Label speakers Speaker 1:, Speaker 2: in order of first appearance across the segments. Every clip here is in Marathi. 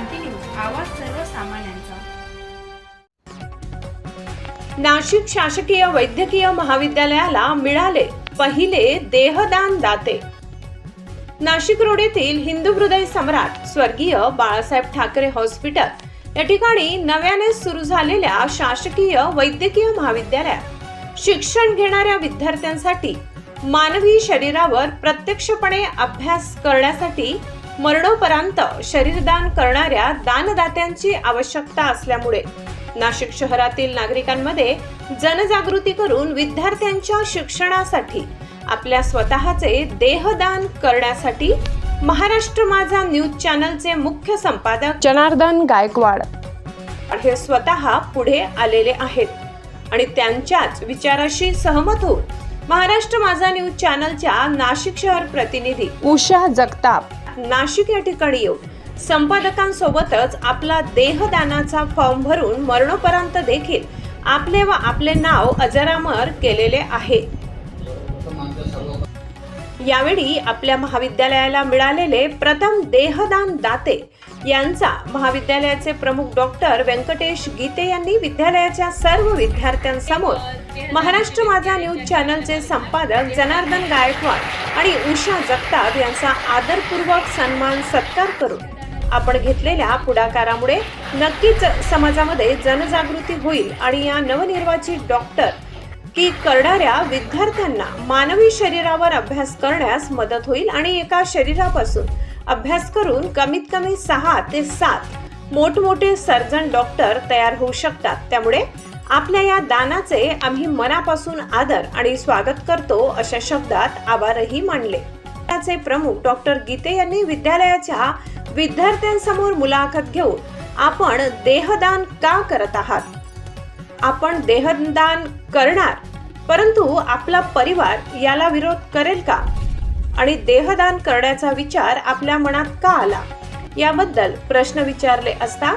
Speaker 1: क्रांती न्यूज आवाज सर्वसामान्यांचा.
Speaker 2: नाशिक शासकीय वैद्यकीय महाविद्यालयाला मिळाले पहिले देहदान दाते. नाशिक रोड येथील हिंदू हृदय सम्राट स्वर्गीय बाळासाहेब ठाकरे हॉस्पिटल. या ठिकाणी नव्याने सुरू झालेल्या शासकीय वैद्यकीय महाविद्यालयात शिक्षण घेणाऱ्या विद्यार्थ्यांसाठी मानवी शरीरावर प्रत्यक्षपणे अभ्यास करण्यासाठी मरणोपरांत शरीरदान करणाऱ्या दानदात्यांची आवश्यकता असल्यामुळे नाशिक शहरातील नागरिकांमध्ये जनजागृती करून विद्यार्थ्यांच्या शिक्षणासाठी आपल्या स्वतःचे देहदान करण्यासाठी महाराष्ट्र माझा न्यूज चॅनलचे मुख्य संपादक जनार्दन गायकवाड हे स्वतः पुढे आलेले आहेत आणि त्यांच्याच विचाराशी सहमत होऊन महाराष्ट्र माझा न्यूज चॅनलच्या नाशिक शहर प्रतिनिधी उषा जगताप नाशिक या ठिकाणी येऊन संपादकांसोबतच आपला देहदानाचा फॉर्म भरून मरणोपरांत देखील आपले व आपले नाव अजरामर केलेले आहे. यावेळी आपल्या महाविद्यालयाला मिळालेले प्रथम देहदान दाते यांचा महाविद्यालयाचे प्रमुख डॉक्टर व्यंकटेश गीते यांनी विद्यालयाच्या सर्व विद्यार्थ्यांसमोर महाराष्ट्र माझा न्यूज चॅनलचे संपादक जनार्दन गायकवाड आणि उषा जगताप यांचा आदरपूर्वक सन्मान सत्कार करून आपण घेतलेल्या पुढाकारामुळे नक्कीच समाजामध्ये जनजागृती होईल आणि या नवनिर्वाचित डॉक्टर की करणाऱ्या विद्यार्थ्यांना मानवी शरीरावर अभ्यास करण्यास मदत होईल आणि एका शरीरापासून अभ्यास करून कमीत कमी सहा ते सात मोठमोठे सर्जन डॉक्टर तयार होऊ शकतात. त्यामुळे आपल्या या दानाचे आम्ही मनापासून आदर आणि स्वागत करतो अशा शब्दात आभारही मानले. त्याचे प्रमुख डॉक्टर गीते यांनी विद्यालयाच्या विद्यार्थ्यांसमोर मुलाखत घेऊन आपण देहदान का करत आहात? आपण देहदान करणार परंतु आपला परिवार याला विरोध करेल का? आणि देहदान करण्याचा विचार आपल्या मनात का आला? याबद्दल प्रश्न विचारले असता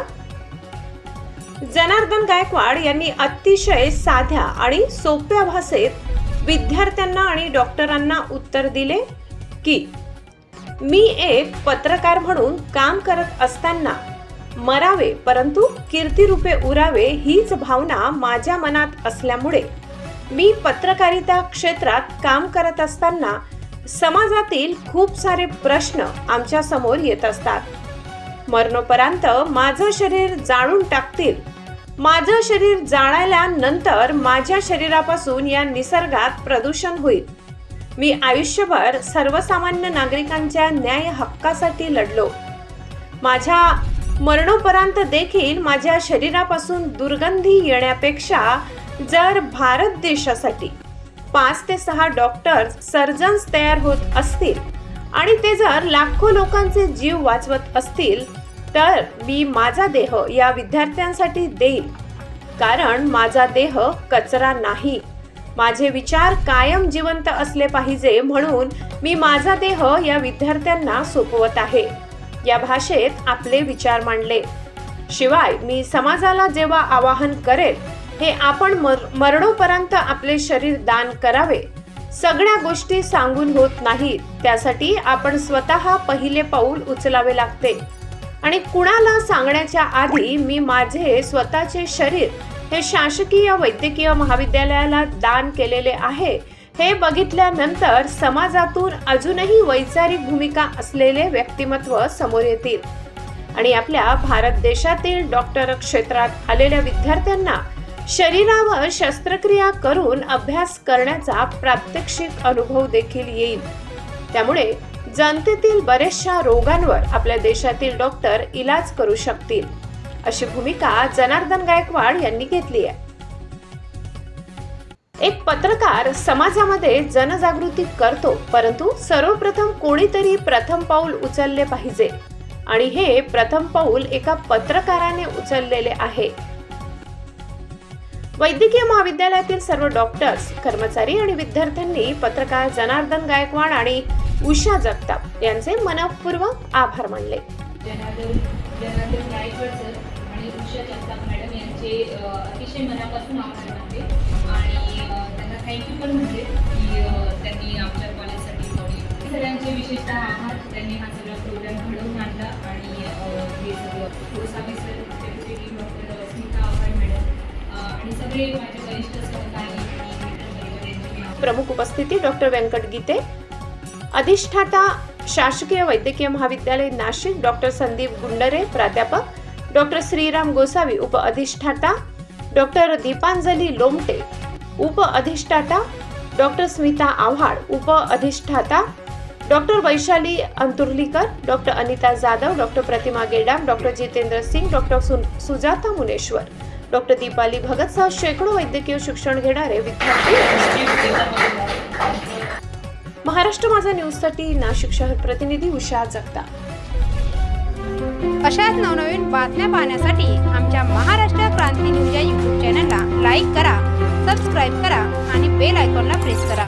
Speaker 2: जनार्दन गायकवाड यांनी अतिशय साध्या आणि सोप्या भाषेत विद्यार्थ्यांना आणि डॉक्टरांना उत्तर दिले की मी एक पत्रकार म्हणून काम करत असताना मरावे परंतु कीर्तिरूपे उरावे हीच भावना माझ्या मनात असल्यामुळे मी पत्रकारिता क्षेत्रात काम करत असताना समाजातील खूप सारे प्रश्न आमच्यासमोर येत असतात. मरणोपरांत माझं शरीर जाळून टाकतील. माझं शरीर जाळल्यानंतर माझ्या शरीरापासून या निसर्गात प्रदूषण होईल. मी आयुष्यभर सर्वसामान्य नागरिकांच्या न्याय हक्कासाठी लढलो. माझ्या मरणोपरांत देखील माझ्या शरीरापासून दुर्गंधी येण्यापेक्षा जर भारत देशासाठी पाच ते सहा डॉक्टर्स सर्जन्स तयार होत असतील. आणि ते जर लाखो लोकांचे जीव वाचवत असतील तर मी माझा देह या विद्यार्थ्यांसाठी देईल कारण माझा देह कचरा नाही. माझे विचार कायम जिवंत असले पाहिजे म्हणून मी माझा देह या विद्यार्थ्यांना सोपवत आहे. या भाषेत आपले विचार मांडले. शिवाय मी समाजाला जेव्हा आवाहन करेल हे आपण मर मरणोपर्यंत आपले शरीर दान करावे. सगळ्या गोष्टी सांगून होत नाहीत. त्यासाठी आपण स्वतः पहिले पाऊल उचलावे लागते. आणि कुणाला सांगण्याच्या आधी मी माझे स्वतःचे शरीर हे शासकीय वैद्यकीय महाविद्यालयाला दान केलेले आहे हे बघितल्यानंतर समाजातून अजूनही वैचारिक भूमिका असलेले व्यक्तिमत्व समोर येतील. आणि आपल्या भारत देशातील डॉक्टर क्षेत्रात आलेल्या विद्यार्थ्यांना शरीरावर शस्त्रक्रिया करून अभ्यास करण्याचा प्रात्यक्षिक अनुभव देखील येईल. त्यामुळे जनतेतील बरेचशा रोगांवर आपल्या देशातील डॉक्टर इलाज करू शकतील अशी भूमिका जनार्दन गायकवाड यांनी घेतली आहे. एक पत्रकार समाजामध्ये जनजागृती करतो परंतु सर्वप्रथम कोणीतरी प्रथम पाऊल उचलले पाहिजे. आणि हे प्रथम पाऊल एका पत्रकाराने उचललेले आहे. वैद्यकीय महाविद्यालयातील सर्व डॉक्टर्स कर्मचारी आणि विद्यार्थ्यांनी पत्रकार जनार्दन गायकवाड आणि उषा जगताप यांचे मनपूर्वक आभार मानले.
Speaker 3: जनार्दन जनार्दन गायकवाड सर आणि उषा जगताप मॅडम यांचे अतिशय मनापासून आभार आणि त्यांना थँक्यू पण म्हणते की त्यांनी आमच्या कॉलेजसाठी विशेषतः आभार. त्यांनी हा सगळा प्रोग्राम घडवून आणला आणि हे सगळं सर
Speaker 2: प्रमुख उपस्थिती डॉक्टर व्यंकट गीते. अधिष्ठाता शासकीय वैद्यकीय महाविद्यालय नाशिक डॉक्टर संदीप गुंडरे प्राध्यापक. डॉक्टर श्रीराम गोसावी उप अधिष्ठाता. डॉक्टर दीपांजली लोमटे उप अधिष्ठाता. डॉक्टर स्मिता आव्हाड उप अधिष्ठाता. Doctor Vaishali Anturlikar doctor Anita Jadhav doctor Pratima Gedam doctor Jitendra Singh doctor सु- सुजाता मुनेश्वर. डॉक्टर दीपाली भगतसह शेकडो वैद्यकीय शिक्षण घेणारे विद्यार्थी महाराष्ट्र माझा न्यूजसाठी नाशिक शहर प्रतिनिधी उषा जगताप.
Speaker 4: अशाच नवनवीन बातम्या पाहण्यासाठी आमच्या महाराष्ट्र क्रांती न्यूज या यूट्यूब चॅनलला लाईक करा सबस्क्राईब करा आणि बेल आयकॉनला प्रेस करा.